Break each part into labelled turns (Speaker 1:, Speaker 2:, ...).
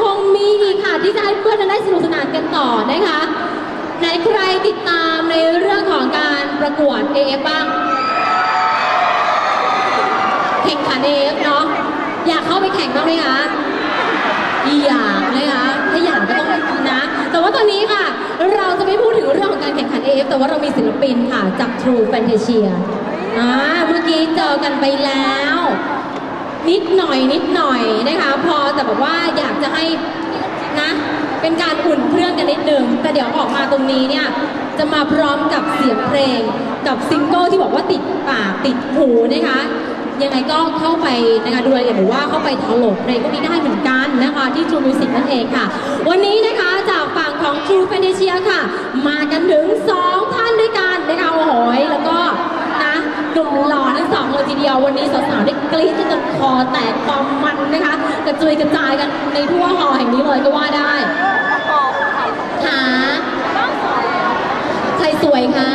Speaker 1: คงมีดีค่ะที่จะให้เพื่อนๆได้สนุกสนานกันต่อนะคะไหนใครติดตามในเรื่องของการประกวด AF บ้างแข่งขัน AF เนาะอยากเข้าไปแข่งบ้างไหมคะอยากนะคะถ้าอยากก็ต้องนะ แต่ว่าตอนนี้ค่ะ เราจะไม่พูดถึงเรื่องของการแข่งขัน AF แต่ว่าเรามีศิลปินค่ะจาก True Fantasia อ่าเมื่อกี้เจอกันไปแล้ว นิดหน่อยนิดหน่อยนะคะ พอแต่แบบว่า จะให้นะ เป็นการอุ่นเครื่องกันนิดนึง แต่เดี๋ยวออกมาตรงนี้เนี่ย จะมาพร้อมกับเสียงเพลง กับซิงเกิลที่บอกว่าติดปากติดหูนะคะ ยังไงก็เข้าไปนะคะดูรายละเอียดหรือว่าเข้าไปดาวน์โหลดเพลงพวกนี้ได้เหมือนกันนะคะ ที่ True Music นั่นเองค่ะ วันนี้นะคะจากฝั่งของ True Fantasia ค่ะ มากันถึง 2 ท่านด้วยกันนะคะโอ้โหแล้วก็นะหนุ่มหล่อทั้งสองเลยทีเดียววันนี้สาวๆได้กรี๊ดจนคอแตกความมันนะคะ จุยกระจายกันในทั่วหอแห่งนี้เลยก็ว่าได้หาใครสวยคะ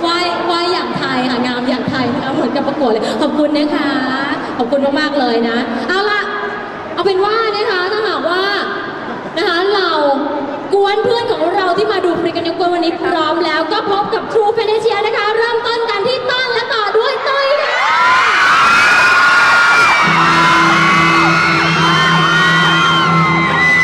Speaker 1: ไหว้ไหว้อย่างไทยค่ะงามอย่างไทยนะคะเหมือนกับประกวดเลย ขอบคุณนะคะ ขอบคุณมากๆเลยนะ เอาละเอาเป็นว่านะคะถ้าหากว่านะคะเรากวนเพื่อนของเราที่มาดูฟรีกันยกกวนวันนี้พร้อมแล้วก็พบกับ True f a n